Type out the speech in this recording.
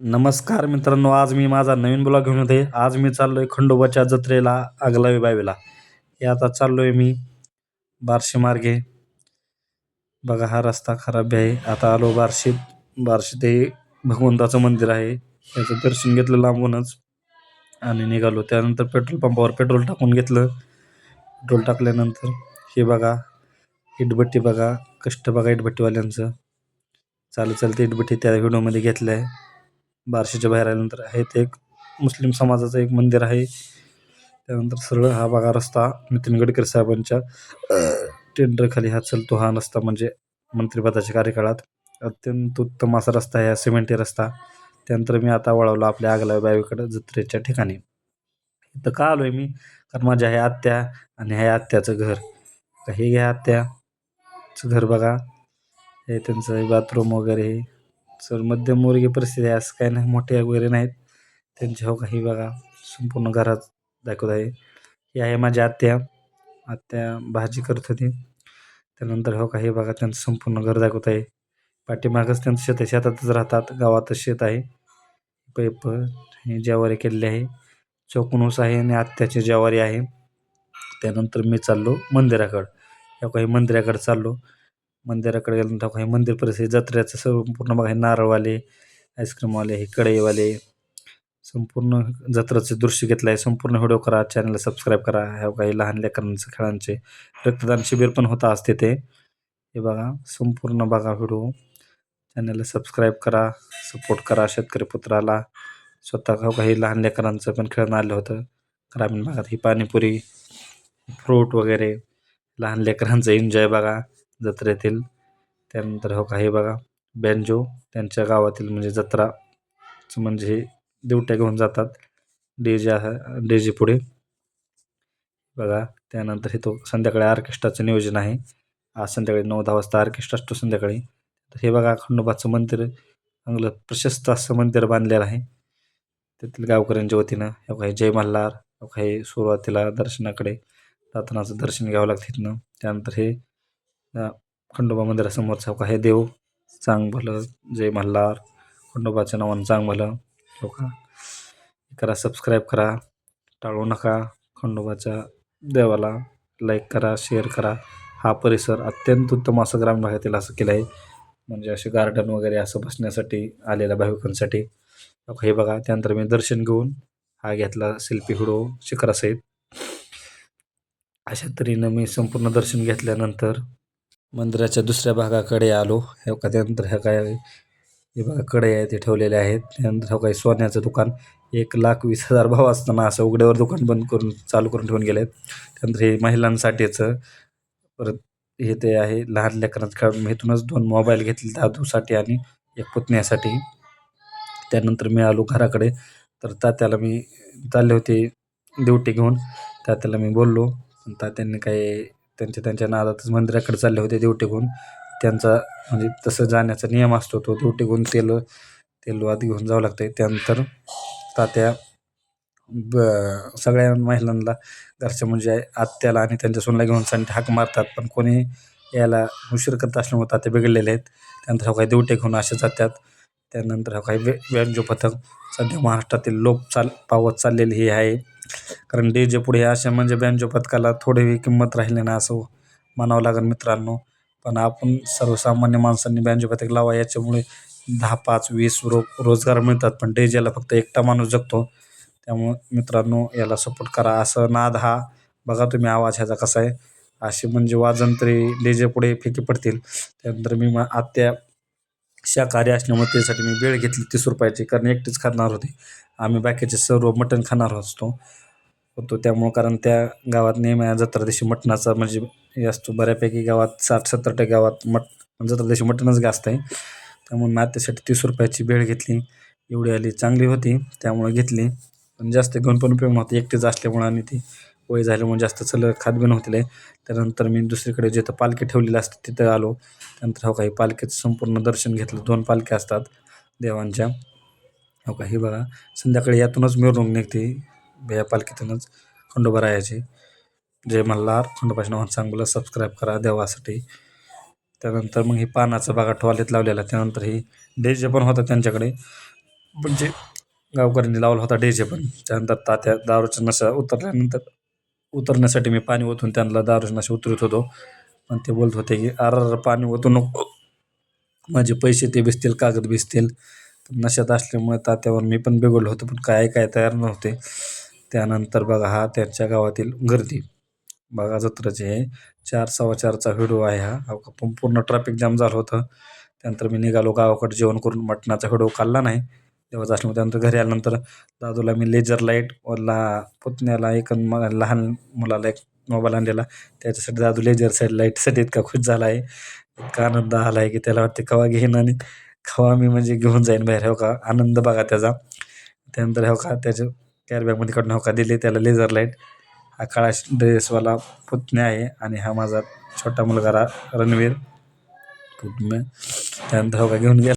नमस्कार मित्रांनो आज मी माझा नवीन ब्लॉग घेऊन होते आज मी चाललो आहे खंडोबाच्या जत्रेला आगलावी बावीला. हे आता चाललो आहे मी बार्शी मार्गे. बघा हा रस्ता खराब आहे. आता आलो बार्शीत. बार्शी ते भगवंताचं मंदिर आहे. त्याचं दर्शन घेतलं लांबूनच. आणि निघालो. त्यानंतर पेट्रोल पंपावर पेट्रोल टाकून घेतलं. पेट्रोल टाकल्यानंतर हे बघा इटभट्टी बघा. कष्ट बघा इटभट्टीवाल्यांचं. चालत चालते इटभट्टी त्या व्हिडिओमध्ये घेतलं आहे बार्शीच्या बाहेर आल्यानंतर आहे ते एक मुस्लिम समाजाचं एक मंदिर आहे. त्यानंतर सरळ हा बघा रस्ता नितीन गडकरी साहेबांच्या टेंडरखाली हा चलतो हा रस्ता म्हणजे मंत्रिपदाच्या कार्यकाळात. अत्यंत उत्तम असा रस्ता आहे हा सिमेंटी रस्ता. त्यानंतर मी आता वळवलो आपल्या आगला बावीकडं जत्रेच्या ठिकाणी. इथं का आलो आहे मी? कारण माझ्या ह्या आत्या आणि ह्या आत्याचं घर. हे घ्या आत्याचं घर बघा. हे त्यांचं बाथरूम वगैरे. सर मध्यमवर्गीय परिस्थिती आहे असं काही नाही. मोठे वगैरे नाहीत. त्यांचे हो काही बघा संपूर्ण घरात दाखवत आहे. ही आहे माझी आत्या. आत्या भाजी करत होती. त्यानंतर हो काही बघा त्यांचं संपूर्ण घर दाखवत आहे. पाठीमागच त्यांचं शेत आहे. शेतातच राहतात. गावातच शेत आहे. पैप हे ज्वारी केलेली आहे. चौकून आहे आणि आत्याची ज्वारी आहे. त्यानंतर मी चाललो मंदिराकडं. हो या काही मंदिराकडे चाललो. मंदिराकडे गेल्यानंतर हे मंदिर परिस्थिती जत्रेचं संपूर्ण पूर्ण बघा हे नारळवाले आईस्क्रीमवाले हे कढईवाले संपूर्ण जत्रेचं दृश्य घेतलं आहे संपूर्ण व्हिडिओ करा चॅनलला सबस्क्राईब करा. ह्या काही लहान लेकरांचं खेळांचे रक्तदान शिबिर पण होतं असते ते. हे बघा संपूर्ण बघा व्हिडिओ. चॅनलला सबस्क्राईब करा सपोर्ट करा शेतकरी पुत्राला. स्वतः काही लहान लेकरांचं पण खेळणं आलं होतं. ग्रामीण भागात ही पाणीपुरी फ्रूट वगैरे लहान लेकरांचं एन्जॉय बघा. जत्रेतील. त्यानंतर हो काही बघा बँजो त्यांच्या गावातील म्हणजे जत्राचं म्हणजे हे दिवट्या घेऊन जातात. डी जे डी जे पुढे. बघा त्यानंतर हे तो संध्याकाळी ऑर्केस्ट्राचं नियोजन आहे. आज संध्याकाळी नऊ दहा वाजता ऑर्केस्ट्रा असतो संध्याकाळी. तर हे बघा खंडोबाचं मंदिर चांगलं प्रशस्त असं मंदिर बांधलेलं आहे. तेथील गावकऱ्यांच्या वतीनं हे काही जय मल्हार काही सुरुवातीला दर्शनाकडे प्रार्थनाचं दर्शन घ्यावं लागतं तिथनं त्यानंतर हे खंडोबा मंदिरासमोर चौक आहे. हे देव चांग भलं जय मल्हार. खंडोबाच्या नावानं चांग भलं. हो का करा सबस्क्राईब करा. टाळू नका खंडोबाच्या देवाला. लाईक करा शेअर करा. हा परिसर अत्यंत उत्तम असं ग्रामीण भागातील असं केलं आहे. म्हणजे असे गार्डन वगैरे असं बसण्यासाठी आलेल्या भाविकांसाठी. हे बघा त्यानंतर मी दर्शन घेऊन हा घेतला सेल्फी हुडो शिखरासहित. अशा तऱ्हेनं मी संपूर्ण दर्शन घेतल्यानंतर मंदिराच्या दुसऱ्या भागाकडे आलो. हे का त्यानंतर ह्या काय हे बघा कडे आहे ते ठेवलेले आहेत. त्यानंतर हो काही सोन्याचं दुकान. एक लाख वीस हजार भाव असताना असं उघड्यावर दुकान बंद करून चालू करून ठेवून गेले आहेत त्यानंतर हे महिलांसाठीचं परत हे ते आहे लहान लेकरांचं खेळ इथूनच दोन मोबाईल घेतले दादूसाठी आणि एक पुतण्यासाठी. त्यानंतर मी आलो घराकडे. तर तात्याला मी चालले होते ड्युटी घेऊन. तात्याला मी बोललो. पण तात्यांनी काही त्यांच्या त्यांच्या नादातच मंदिराकडे चालले होते ड्युटी घेऊन. त्यांचा म्हणजे तसं जाण्याचा नियम असतो तो ड्युटी घेऊन तेल तेलवाद घेऊन जावं लागतं त्यानंतर तात्या ब सगळ्या महिलांना घरच्या म्हणजे आत्याला आणि त्यांच्या सोनला घेऊन सांगते हाक मारतात. पण कोणी यायला उशीर करत असल्यामुळे तात्या बिघडलेले आहेत. त्यानंतर काही देवटे घेऊन असे जातात. त्यानंतर हा काही व्य व्यंजो पथक सध्या महाराष्ट्रातील लोक चाल पावत चाललेली ही आहे. कारण डी जे पुढे अशा म्हणजे बँजो पथकाला थोडी किंमत राहिली ना असं म्हणावं लागेल मित्रांनो. पण आपण सर्वसामान्य माणसांनी बँजो पथक लावा याच्यामुळे दहा पाच वीस रो रोजगार मिळतात. पण डी जेला फक्त एकटा माणूस जगतो. त्यामुळं मित्रांनो याला सपोर्ट करा. असं नाद हा. बघा तुम्ही आवाज ह्याचा कसा आहे. अशी म्हणजे वाजंत्री डी जे पुढे फिकी पडतील. त्यानंतर मी मग आत्या शाकाहारी असल्यामुळे त्यासाठी मी वेळ घेतली तीस रुपयाची कारण एकटीच खाणार होते. आम्ही बाकीचे सर्व मटण खाणार असतो. होतो त्यामुळं कारण त्या गावात नेहमी जत्रा दिवशी मटणाचा म्हणजे हे असतो. बऱ्यापैकी गावात साठ सत्तर टक्के गावात मट जत्रा दिवशी मटणच जास्त आहे त्यामुळे मी त्यासाठी तीस रुपयाची भेळ घेतली. एवढी आली चांगली होती त्यामुळे घेतली. पण जास्त घेऊन पण उपयोग नव्हता एकटीच असल्यामुळं आणि ती वय झाल्यामुळे म्हणजे जास्त चल खात बी नव्हते त्यानंतर मी दुसरीकडे जिथं पालखी ठेवलेली असते तिथं आलो. त्यानंतर हो काही पालखीचं संपूर्ण दर्शन घेतलं. दोन पालख्या असतात देवांच्या. हो का ही बघा. संध्याकाळी यातूनच मिरवणूक निघते या पालखीतूनच. खंडोबा रायाची. जय मल्हार. खंडोबाच्या नावानं चांगलं सबस्क्राईब करा देवासाठी. त्यानंतर मग ही पानाचं बागा टॉयलेट लावलेला. त्यानंतर ही जे पण होतं त्यांच्याकडे. म्हणजे गावकऱ्यांनी लावला होता डेजे पण. त्यानंतर तात्या दारूच्या नशा उतरल्यानंतर उतरण्यासाठी मी पाणी ओतून त्यांना दारूचा उतरत होतो. पण ते बोलत होते की अर पाणी ओतू नको. माझे पैसे ते भिजतील कागद भिजतील. नशात असल्यामुळे तात्यावर मी पण बिघडलो होतो पण काय काय तयार नव्हते. त्यानंतर बघा हा त्यांच्या गावातील गर्दी. बघा जत्राचे हे चार सव्वा चारचा व्हिडिओ आहे हा. अहो, पण पूर्ण ट्रॅफिक जाम झालं होतं. त्यानंतर मी निघालो गावाकडे जेवण करून. मटणाचा व्हिडिओ खाल्ला नाही. तेव्हाच असल्यामुळे त्यानंतर घरी आल्यानंतर दादूला मी लेजर लाइट ला पुतण्याला एक म लहान मुलाला एक मोबाईल आणलेला. त्याच्यासाठी दादू लेजर साईड लाईटसाठी इतका खुश झाला आहे. इतका आनंद आला आहे की त्याला वाटते कवा घेईन आणि कवा मी म्हणजे घेऊन जाईन बाहेर हो का? आनंद बघा त्याचा. त्यानंतर हो का त्याच्या कॅरबॅगमध्ये काढून हो का दिले त्याला लेझर लाइट हा काळा ड्रेसवाला पुतण्या आहे आणि हा माझा छोटा मुलगा रा रणवीर. पुतण्या. त्यानंतर हो का घेऊन गेला.